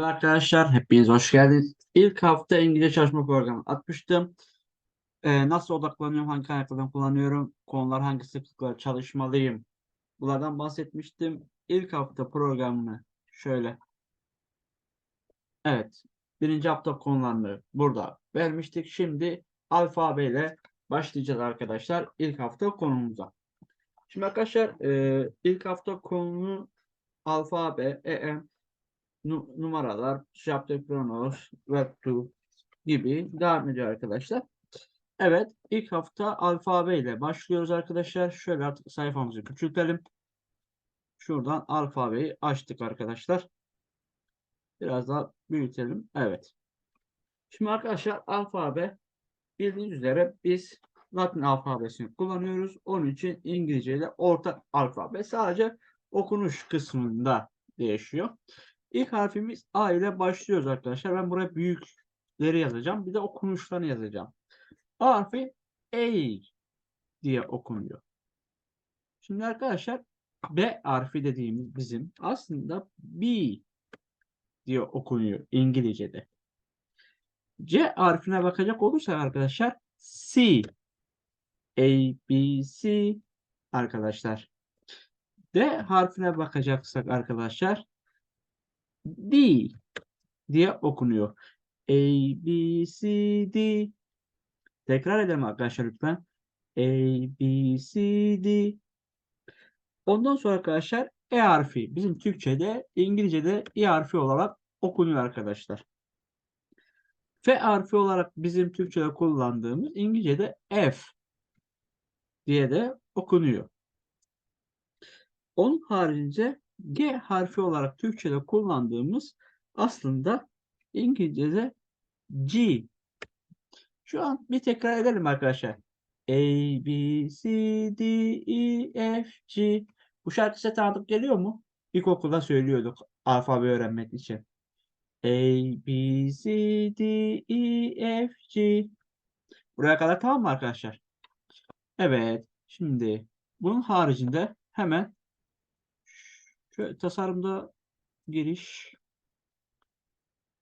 Merhaba arkadaşlar, hepiniz hoş geldiniz. İlk hafta İngilizce çalışma programı atmıştım. Ee, nasıl odaklanıyorum, hangi kaynaklardan kullanıyorum, konular hangi sıklıkla çalışmalıyım. Bunlardan bahsetmiştim. İlk hafta programını şöyle. Evet, birinci hafta konularını burada vermiştik. Şimdi alfabeyle başlayacağız arkadaşlar ilk hafta konumuza. Şimdi arkadaşlar e, ilk hafta konu alfabe, EM, nu- numaralar, şapte kronos, web2 gibi devam ediyor arkadaşlar. Evet, ilk hafta alfabe ile başlıyoruz arkadaşlar. Şöyle artık sayfamızı küçültelim. Şuradan alfabeyi açtık arkadaşlar. Biraz daha büyütelim. Evet. Şimdi arkadaşlar alfabe bildiğiniz üzere biz Latin alfabesini kullanıyoruz. Onun için İngilizce ile ortak alfabe sadece okunuş kısmında değişiyor. İlk harfimiz A ile başlıyoruz arkadaşlar. Ben buraya büyükleri yazacağım. Bir de okunuşlarını yazacağım. A harfi A diye okunuyor. Şimdi arkadaşlar B harfi dediğimiz bizim aslında B diye okunuyor İngilizce'de. C harfine bakacak olursak arkadaşlar C. A, B, C arkadaşlar. D harfine bakacaksak arkadaşlar D diye okunuyor. A, B, C, D. Tekrar edelim arkadaşlar lütfen. A, B, C, D. Ondan sonra arkadaşlar E harfi bizim Türkçe'de, İngilizce'de E harfi olarak okunuyor arkadaşlar. F harfi olarak bizim Türkçe'de kullandığımız İngilizce'de F diye de okunuyor. Onun haricince G harfi olarak Türkçe'de kullandığımız aslında İngilizce'de G. Şu an bir tekrar edelim arkadaşlar. A, B, C, D, E, F, G. Bu şarkı size tanıdık geliyor mu? İlkokulda söylüyorduk alfabe öğrenmek için. A, B, C, D, E, F, G. Buraya kadar tamam mı arkadaşlar? Evet. Şimdi bunun haricinde hemen tasarımda giriş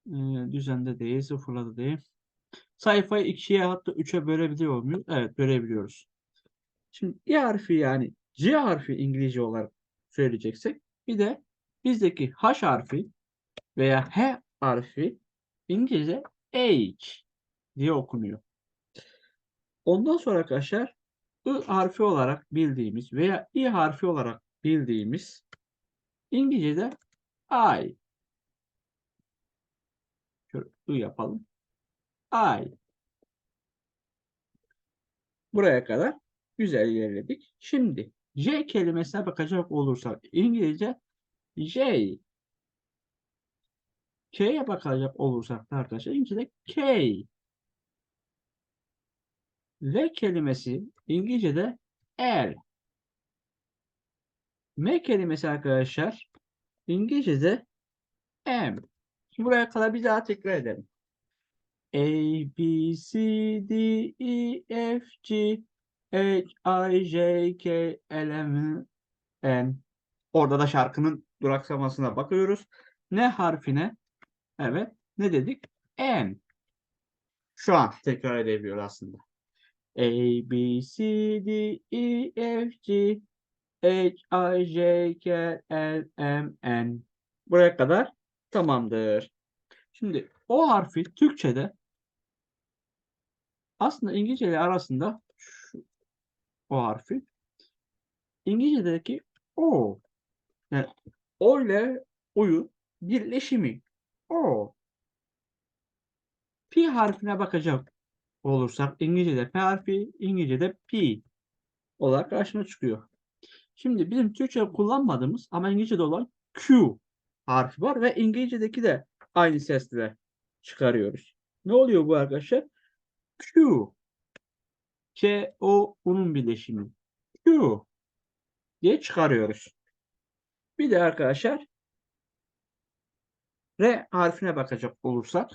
e, düzende değil, sıfırladı değil. Sayfayı ikiye hatta üçe bölebiliyor muyuz? Evet bölebiliyoruz. Şimdi I harfi yani C harfi İngilizce olarak söyleyeceksek bir de bizdeki H harfi veya H harfi İngilizce H diye okunuyor. Ondan sonra arkadaşlar I harfi olarak bildiğimiz veya I harfi olarak bildiğimiz İngilizce'de I. Şöyle I yapalım. I. Buraya kadar güzel ilerledik. Şimdi J kelimesine bakacak olursak İngilizce J. K'ye bakacak olursak da arkadaşlar İngilizce'de K. L kelimesi İngilizce'de L. M kelimesi arkadaşlar İngilizce'de M. Şimdi buraya kadar bir daha tekrar edelim. A, B, C, D, E, F, G, H, I, J, K, L, M, N. Orada da şarkının duraksamasına bakıyoruz. Ne harfine? Evet. Ne dedik? N. Şu an tekrar edebiliyor aslında. A, B, C, D, E, F, G, H, I, J, K, L, M, N. Buraya kadar tamamdır. Şimdi o harfi Türkçe'de aslında İngilizce ile arasında şu, o harfi İngilizce'deki o yani o ile o'yu birleşimi o. P harfine bakacak olursak İngilizce'de P harfi İngilizce'de P olarak karşıma çıkıyor. Şimdi bizim Türkçe kullanmadığımız ama İngilizce'de olan Q harfi var ve İngilizce'deki de aynı sesle çıkarıyoruz. Ne oluyor bu arkadaşlar? Q. K, O, U'nun birleşimi. Q diye çıkarıyoruz. Bir de arkadaşlar R harfine bakacak olursak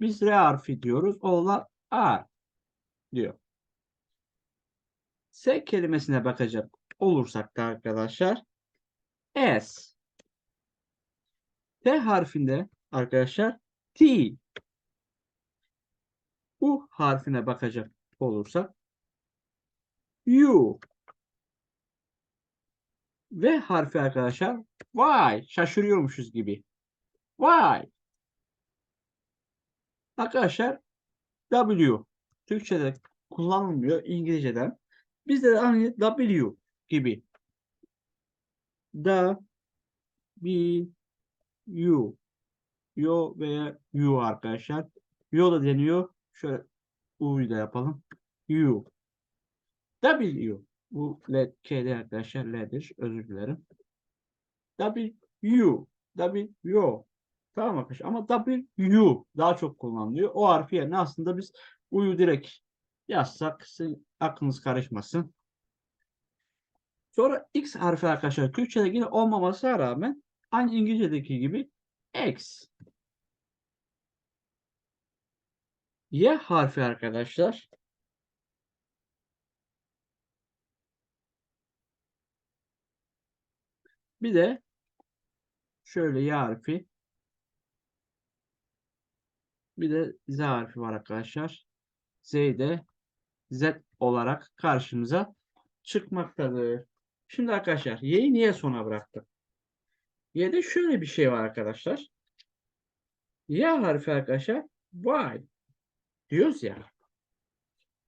biz R harfi diyoruz. Oğlan A diyor. S kelimesine bakacak olursak da arkadaşlar S. T harfinde arkadaşlar T. U harfine bakacak olursak U. V harfi arkadaşlar Y. Şaşırıyormuşuz gibi. Y. Arkadaşlar W. Türkçe'de kullanılmıyor İngilizce'den. Bizde de aynı W gibi. Da B U Yo veya U arkadaşlar. Yo da deniyor. Şöyle U'yu da yapalım. U W bu L K'de arkadaşlar L'dir. Özür dilerim. W W U Tamam arkadaşlar ama W daha çok kullanılıyor. O harfi yerine aslında biz U'yu direkt yazsak aklınız karışmasın. Sonra X harfi arkadaşlar Türkçe'de yine olmamasına rağmen aynı İngilizce'deki gibi X. Y harfi arkadaşlar bir de şöyle Y harfi bir de Z harfi var arkadaşlar. Z de Z olarak karşımıza çıkmaktadır. Şimdi arkadaşlar Y'yi niye sona bıraktık? Y'de şöyle bir şey var arkadaşlar. Y harfi arkadaşlar Y diyoruz ya.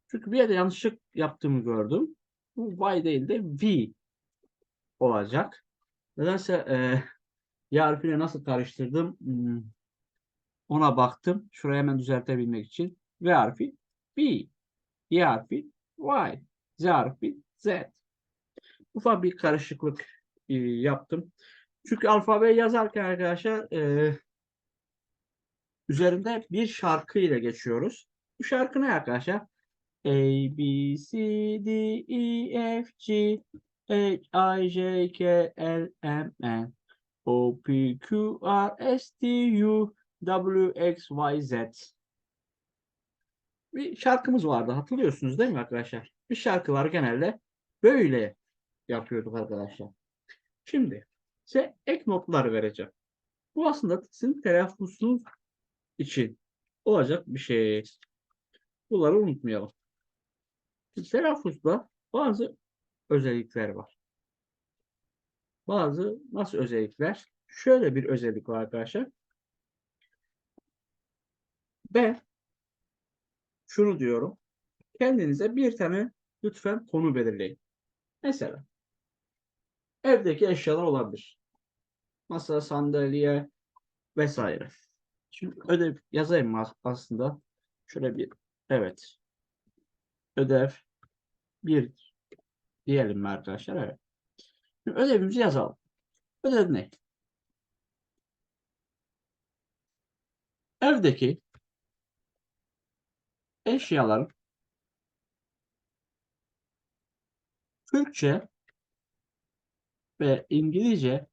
Çünkü bir yerde yanlışlık yaptığımı gördüm. Bu Y değil de V olacak. Nedense e, Y harfiyle nasıl karıştırdım hmm, ona baktım. Şuraya hemen düzeltebilmek için. V harfi V. Y harfi Y. Z harfi Z. Ufak bir karışıklık e, yaptım. Çünkü alfabeyi yazarken arkadaşlar e, üzerinde bir şarkı ile geçiyoruz. Bu şarkı ne arkadaşlar? A, B, C, D, E, F, G, H, I, J, K, L, M, N, O, P, Q, R, S, T, U, W, X, Y, Z. Bir şarkımız vardı. Hatırlıyorsunuz değil mi arkadaşlar? Bir şarkılar genelde böyle yapıyorduk arkadaşlar. Şimdi size ek notlar vereceğim. Bu aslında sizin telaffuzunuz için olacak bir şey. Bunları unutmayalım. Telaffuzda bazı özellikler var. Bazı nasıl özellikler? Şöyle bir özellik var arkadaşlar. Ben şunu diyorum. Kendinize bir tane lütfen konu belirleyin. Mesela evdeki eşyalar olabilir. Masa, sandalye vesaire. Şimdi ödev yazayım aslında? Şöyle bir evet. Ödev bir diyelim arkadaşlar? Evet. Şimdi ödevimizi yazalım. Ödev ne? Evdeki eşyaların Türkçe ve İngilizce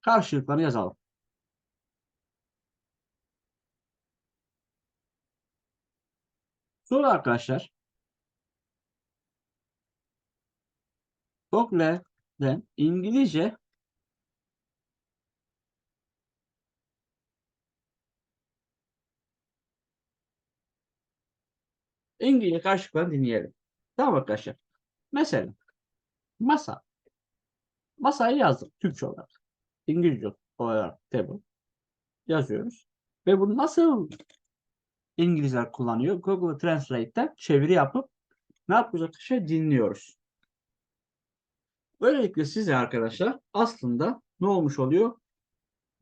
karşılıklarını yazalım. Sonra arkadaşlar Google'den İngilizce İngilizce karşılıklarını dinleyelim. Tamam arkadaşlar. Mesela masa. Masayı yazdık Türkçe olarak. İngilizce olarak table yazıyoruz. Ve bunu nasıl İngilizler kullanıyor? Google Translate'ten çeviri yapıp ne yapacak şey dinliyoruz. Böylelikle size arkadaşlar aslında ne olmuş oluyor?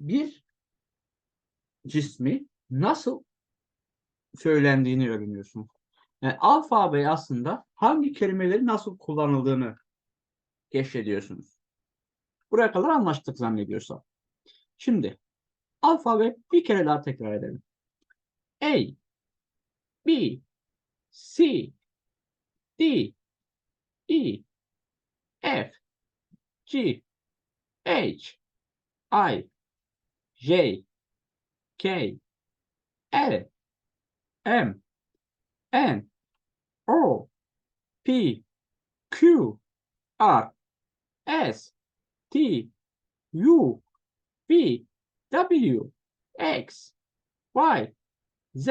Bir cismi nasıl söylendiğini öğreniyorsunuz. Yani alfabe aslında hangi kelimelerin nasıl kullanıldığını keşfediyorsunuz. Buraya kadar anlaştık zannediyorsam. Şimdi alfabe bir kere daha tekrar edelim. A, B, C, D, E, F, G, H, I, J, K, L, M, N, O, P, Q, R, S, T, U, V, W, X, Y, Z.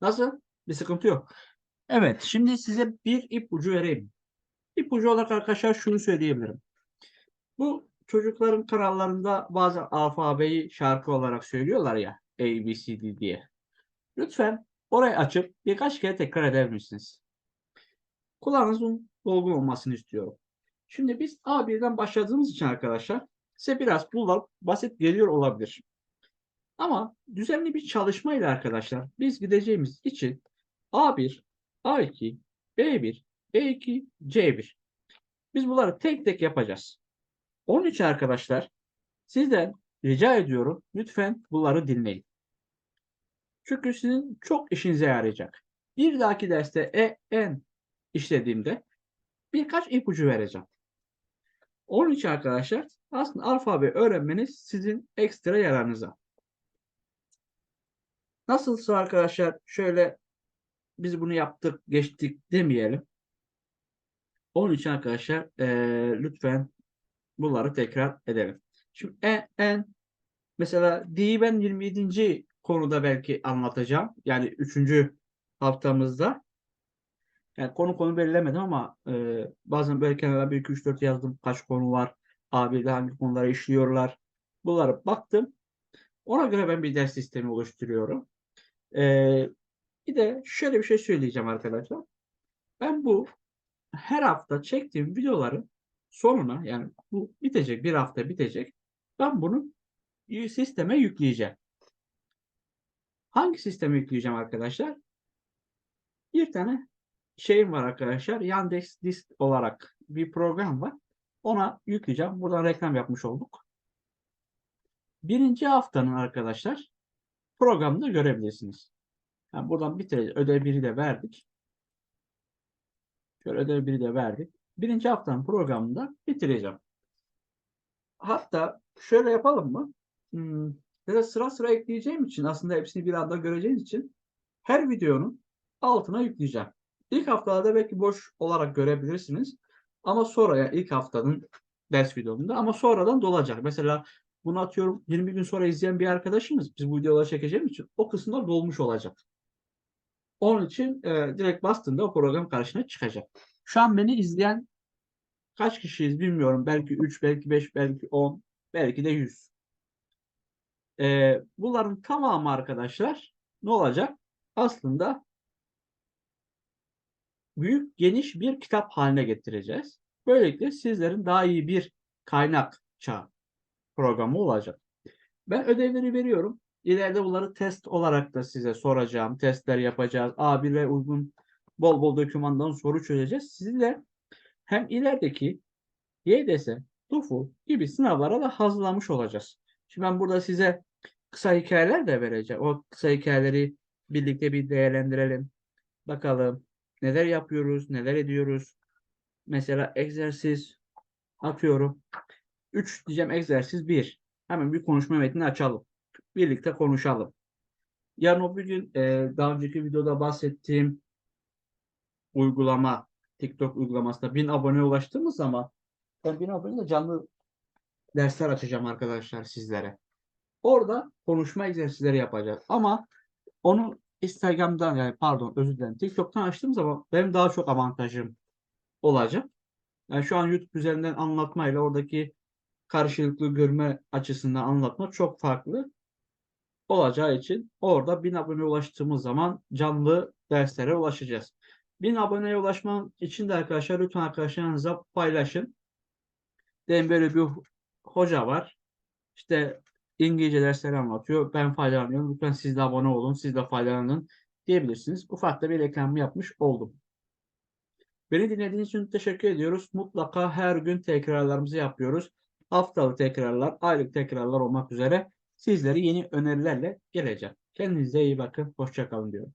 Nasıl? Bir sıkıntı yok. Evet, şimdi size bir ipucu vereyim. İpucu olarak arkadaşlar şunu söyleyebilirim. Bu çocukların kanallarında bazen alfabeyi şarkı olarak söylüyorlar ya A, B, C, D diye. Lütfen orayı açıp birkaç kere tekrar eder misiniz? Kulağınızın dolgun olmasını istiyorum. Şimdi biz A1'den başladığımız için arkadaşlar size biraz bunlar basit geliyor olabilir. Ama düzenli bir çalışmayla arkadaşlar biz gideceğimiz için A1, A2, B1, B2, C1. Biz bunları tek tek yapacağız. Onun için arkadaşlar sizden rica ediyorum lütfen bunları dinleyin. Çünkü sizin çok işinize yarayacak. Bir dahaki derste E, N işlediğimde birkaç ipucu vereceğim. Onun için arkadaşlar aslında alfabe öğrenmeniz sizin ekstra yararınıza. Nasılsa arkadaşlar şöyle biz bunu yaptık geçtik demeyelim. Onun için arkadaşlar e, lütfen bunları tekrar edelim. Şimdi en, en mesela D'yi ben 27. konuda belki anlatacağım. Yani 3. haftamızda. Yani konu konu belirlemedim ama e, bazen böyle kenara 1, 2, 3, 4 yazdım. Kaç konu var? A1'de hangi konuları işliyorlar? Bunlara baktım. Ona göre ben bir ders sistemi oluşturuyorum. E, bir de şöyle bir şey söyleyeceğim arkadaşlar. Ben bu her hafta çektiğim videoları sonuna yani bu bitecek bir hafta bitecek. Ben bunu sisteme yükleyeceğim. Hangi sisteme yükleyeceğim arkadaşlar? Bir tane şeyim var arkadaşlar. Yandex Disk olarak bir program var. Ona yükleyeceğim. Buradan reklam yapmış olduk. Birinci haftanın arkadaşlar programda görebilirsiniz. Yani buradan bitireceğiz. Ödev biri de verdik. Şöyle ödev biri de verdik. Birinci haftanın programında bitireceğim. Hatta şöyle yapalım mı? Hmm, ya sıra sıra ekleyeceğim için aslında hepsini bir anda göreceğiniz için her videonun altına yükleyeceğim. İlk haftalarda belki boş olarak görebilirsiniz. Ama sonra yani ilk haftanın ders videomunda ama sonradan dolacak. Mesela bunu atıyorum 20 gün sonra izleyen bir arkadaşımız biz bu videoları çekeceğim için o kısımlar dolmuş olacak. Onun için e, direkt bastığında o program karşına çıkacak. Şu an beni izleyen kaç kişiyiz bilmiyorum. Belki 3, belki 5, belki 10, belki de 100. E, bunların tamamı arkadaşlar ne olacak? Aslında büyük geniş bir kitap haline getireceğiz. Böylelikle sizlerin daha iyi bir kaynakça programı olacak. Ben ödevleri veriyorum. İleride bunları test olarak da size soracağım. Testler yapacağız. A1 ve uygun bol bol dokümandan soru çözeceğiz. Sizinle hem ilerideki YDS, TOEFL gibi sınavlara da hazırlamış olacağız. Şimdi ben burada size kısa hikayeler de vereceğim. O kısa hikayeleri birlikte bir değerlendirelim. Bakalım neler yapıyoruz, neler ediyoruz. Mesela egzersiz atıyorum. 3 diyeceğim egzersiz 1. Hemen bir konuşma metni açalım. Birlikte konuşalım. Yarın o gün e, daha önceki videoda bahsettiğim uygulama, TikTok uygulamasında 1000 abone ulaştığımız zaman ben 1000 abone canlı dersler açacağım arkadaşlar sizlere. Orada konuşma egzersizleri yapacağız. Ama onu Instagram'dan yani pardon özür dilerim TikTok'tan açtığım zaman benim daha çok avantajım olacak. Yani şu an YouTube üzerinden anlatmayla oradaki karşılıklı görme açısından anlatma çok farklı olacağı için orada 1000 abone ulaştığımız zaman canlı derslere ulaşacağız. 1000 aboneye ulaşman için de arkadaşlar lütfen arkadaşlarınızla paylaşın. Benim böyle bir hoca var. İşte İngilizce dersleri anlatıyor. Ben faydalanıyorum. Lütfen siz de abone olun. Siz de faydalanın diyebilirsiniz. Ufak da bir reklam yapmış oldum. Beni dinlediğiniz için teşekkür ediyoruz. Mutlaka her gün tekrarlarımızı yapıyoruz. Haftalık tekrarlar, aylık tekrarlar olmak üzere sizlere yeni önerilerle geleceğim. Kendinize iyi bakın. Hoşçakalın diyorum.